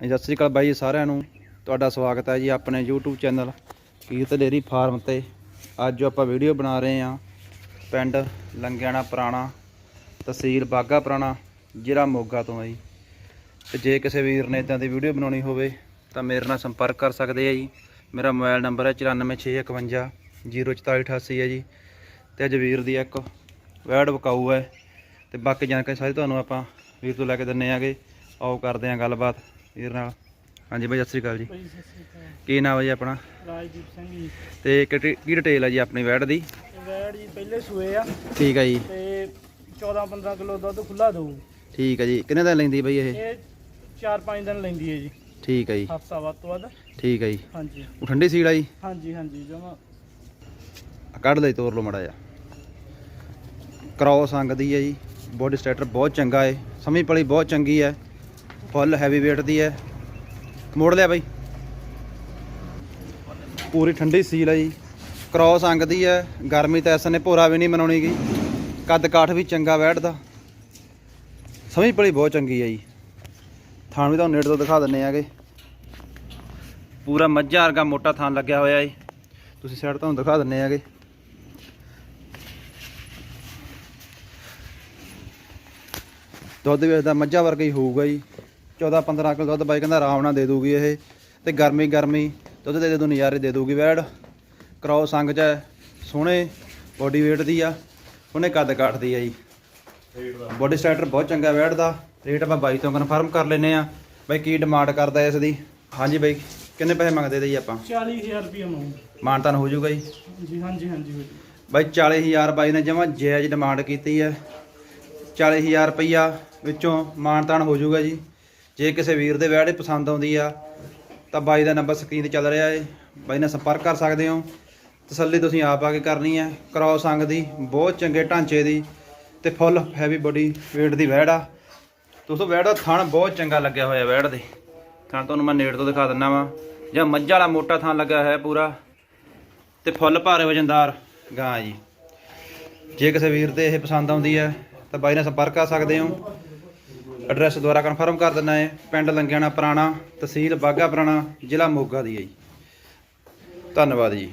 ਹਾਂਜੀ, ਸਤਿ ਸ੍ਰੀ ਅਕਾਲ ਬਾਈ ਜੀ ਸਾਰਿਆਂ ਨੂੰ। ਤੁਹਾਡਾ ਸਵਾਗਤ ਹੈ ਜੀ ਆਪਣੇ YouTube channel Kirat dairy farm ਤੇ। ਅੱਜ ਜੋ ਆਪਾਂ ਵੀਡੀਓ ਬਣਾ ਰਹੇ ਹਾਂ ਪਿੰਡ ਲੰਗਿਆਣਾ ਪੁਰਾਣਾ ਤਹਿਸੀਲ ਬਾਗਾ ਪੁਰਾਣਾ ਜ਼ਿਲ੍ਹਾ ਮੋਗਾ ਤੋਂ ਹੈ ਜੀ। ਤੇ ਜੇ ਕਿਸੇ ਵੀਰ ਨੇ ਇਦਾਂ ਦੀ ਵੀਡੀਓ ਬਣਾਉਣੀ ਹੋਵੇ ਤਾਂ ਮੇਰੇ ਨਾਲ ਸੰਪਰਕ ਕਰ ਸਕਦੇ ਆ ਜੀ। ਮੇਰਾ ਮੋਬਾਈਲ ਨੰਬਰ ਹੈ 94651 04488 ਹੈ ਜੀ। ਤੇ ਅੱਜ ਵੀਰ ਦੀ ਇੱਕ ਵੈਡ ਵਕਾਊ ਹੈ। ਤੇ ਬਾਕੀ ਜਾਣਕਾਰੀ ਸਾਰੀ ਤੁਹਾਨੂੰ ਆਪਾਂ ਵੀਰ ਤੋਂ ਲੈ ਕੇ ਦਿੰਨੇ ਆਗੇ। ਆਓ ਕਰਦੇ ਆਂ ਗੱਲਬਾਤ। ਵੀਰ ਨਾਲ। ਹਾਂਜੀ ਬਾਈ ਸਤਿ ਸ੍ਰੀ ਅਕਾਲ ਜੀ। ਭਾਈ ਸਤਿ ਸ਼੍ਰੀ ਅਕਾਲ। ਕੀ ਨਾਮ ਹੈ ਜੀ ਆਪਣਾ? ਰਾਜਦੀਪ ਸਿੰਘ ਜੀ। ਤੇ ਕਿਹੜੀ- ਕੀ ਡਿਟੇਲ ਹੈ ਜੀ ਆਪਣੀ ਵੈਡ ਦੀ? ਵੈੜ ਜੀ ਪਹਿਲੇ ਸੂਏ ਆ। ਠੀਕ ਹੈ ਜੀ। ਤੇ 14 15 ਕਿਲੋ ਦੁੱਧ ਖੁੱਲਾ ਦਊ। ਠੀਕ ਹੈ ਜੀ। ਕਿੰਨੇ ਦਿਨ ਲੈਂਦੀ ਬਈ ਇਹ? ਇਹ 4-5 ਦਿਨ ਲੈਂਦੀ ਹੈ ਜੀ। ਠੀਕ ਹੈ ਜੀ। ਹਫਤਾ ਵੱਧ ਤੋਂ ਵੱਧ। ਠੀਕ ਹੈ ਜੀ। ਹਾਂਜੀ। ਉਹ ਠੰਡੀ ਸੀਲ ਆ ਜੀ? ਹਾਂਜੀ ਹਾਂਜੀ ਜਮਾ। ਆਹ ਕੱਢ ਲਈ ਤੋਰ ਲਓ ਮੜਾ ਜਾ ਕ੍ਰੋਸ ਅੰਗ ਦੀ ਹੈ ਜੀ। ਬੋਡੀ ਸਟ੍ਰਕਚਰ ਬਹੁਤ ਚੰਗਾ ਹੈ। ਸਮੀ ਪਲੀ ਬਹੁਤ ਚੰਗੀ ਹੈ। ਫੁੱਲ ਹੈਵੀ weight ਦੀ ਹੈ। ਮੋੜ ਲਿਆ ਬਾਈ। ਪੂਰੀ ਠੰਡੀ ਸੀਲ ਹੈ ਜੀ। ਕ੍ਰੋਸ ਅੰਗ ਦੀ ਹੈ। ਗਰਮੀ ਤਾਂ ਇਸ ਨੇ ਭੋਰਾ ਵੀ ਨਹੀਂ ਮਨਾਉਣੀ ਗਈ। ਕੱਦ ਕਾਠ ਵੀ ਚੰਗਾ ਬੈਠਦਾ। ਸਮਝ ਪਲੀ ਬਹੁਤ ਚੰਗੀ ਹੈ ਜੀ। ਥਾਣ ਵੀ ਤੁਹਾਨੂੰ ਨੇੜੇ ਤੋਂ ਦਿਖਾ ਦਿੰਨੇ ਆਗੇ। ਪੂਰਾ ਮੱਝਾਂ ਵਰਗਾ ਮੋਟਾ ਥਾਣ ਲੱਗਿਆ ਹੋਇਆ ਜੀ। ਤੁਸੀਂ ਸਾਈਡ ਤੁਹਾਨੂੰ ਦਿਖਾ ਦਿੰਨੇ ਆਗੇ। ਦੁੱਧ ਵੀ ਇਹਦਾ ਮੱਝਾਂ ਵਰਗਾ ਹੀ ਹੋਊਗਾ ਜੀ। 14 15 ਕਿਲੋ ਦੁੱਧ ਬਾਈ ਕਹਿੰਦਾ ਆਰਾਮ ਨਾਲ ਦੇ ਦੂਗੀ ਇਹ। ਤੇ ਗਰਮੀ ਗਰਮੀ ਦੁੱਧ ਦੇ ਦੇ ਦੋ ਨਜ਼ਾਰੇ ਦੇ ਦੂਗੀ ਵੈੜ। ਕ੍ਰੋਸ ਸੰਗ ਚ ਹੈ, ਸੋਹਣੇ ਬੋਡੀ weight ਦੀ ਆ। ਉਹਨੇ ਕੱਦ ਕਾਟਦੀ ਆ ਜੀ। ਬੋਡੀ ਸਟਰਕਚਰ ਬਹੁਤ ਚੰਗਾ ਵੈੜ ਦਾ। ਰੇਟ ਆਪਾਂ ਬਾਈ ਤੋਂ ਕਨਫਰਮ ਕਰ ਲੈਨੇ ਆ। ਬਾਈ ਕੀ ਡਿਮਾਂਡ ਕਰਦਾ ਇਸ ਦੀ? ਹਾਂਜੀ ਬਾਈ ਕਿੰਨੇ ਪੈਸੇ ਮੰਗਦੇ ਤੇ ਜੀ ਆਪਾਂ? 40000 ਰੁਪਏ ਮੰਗ ਮਾਨਤਾਨ ਹੋ ਜਾਊਗਾ ਜੀ। ਜੀ ਹਾਂਜੀ ਹਾਂਜੀ ਭਾਈ ਬਾਈ 40000 ਬਾਈ ਨੇ ਜਮਾ ਜਾਇਜ਼ ਡਿਮਾਂਡ ਕੀਤੀ ਹੈ 40000 ਰੁਪਈਆ ਵਿੱਚੋਂ ਮਾਨਤਾਨ ਹੋ ਜਾਊਗਾ ਜੀ। ਜੇ ਕਿਸੇ ਵੀਰ ਦੇ ਵਿਆਹ ਦੇ ਪਸੰਦ ਆਉਂਦੀ ਆ, ਤਾਂ ਬਾਈ ਦਾ ਨੰਬਰ ਸਕਰੀਨ ਤੇ ਚੱਲ ਰਿਹਾ ਏ। ਬਾਈ ਨਾਲ ਸੰਪਰਕ ਕਰ ਸਕਦੇ ਹੋ। ਤਸੱਲੀ ਤੁਸੀਂ ਆਪ ਆ ਕੇ ਕਰਨੀ ਹੈ ਕ੍ਰੋਸ ਅੰਗ ਦੀ, ਬਹੁਤ ਚੰਗੇ ਢਾਂਚੇ ਦੀ ਤੇ ਫੁੱਲ ਹੈਵੀ ਬੋਡੀ weight ਦੀ ਵੈੜ ਆ ਦੋਸਤੋ ਵੈੜ ਦਾ ਥਣ ਬਹੁਤ ਚੰਗਾ ਲੱਗਿਆ ਹੋਇਆ ਵੈੜ ਦੇ। ਥਣ ਤੁਹਾਨੂੰ ਮੈਂ ਨੇੜ ਤੋਂ ਦਿਖਾ ਦਿੰਦਾ ਵਾਂ। ਜਾਂ ਮੱਝ ਵਾਲਾ ਮੋਟਾ ਥਣ ਲੱਗਿਆ ਹੋਇਆ ਪੂਰਾ। ਤੇ ਫੁੱਲ ਭਾਰੇ ਵਜਨਦਾਰ ਗਾਂ ਜੀ। ਜੇ ਕਿਸੇ ਵੀਰ 'ਤੇ ਇਹ ਪਸੰਦ ਆਉਂਦੀ ਹੈ ਤਾਂ ਬਾਈ ਨਾਲ ਸੰਪਰਕ ਕਰ ਸਕਦੇ ਹੋ। ਐਡਰੈਸ ਦੁਆਰਾ ਕਨਫਰਮ ਕਰ ਦਿੰਦਾ ਹੈ। ਪਿੰਡ ਲੰਗਿਆਣਾ ਪੁਰਾਣਾ, ਤਹਿਸੀਲ ਬਾਗਾ ਪੁਰਾਣਾ, ਜ਼ਿਲ੍ਹਾ ਮੋਗਾ ਦੀ ਹੈ ਜੀ। ਧੰਨਵਾਦ ਜੀ।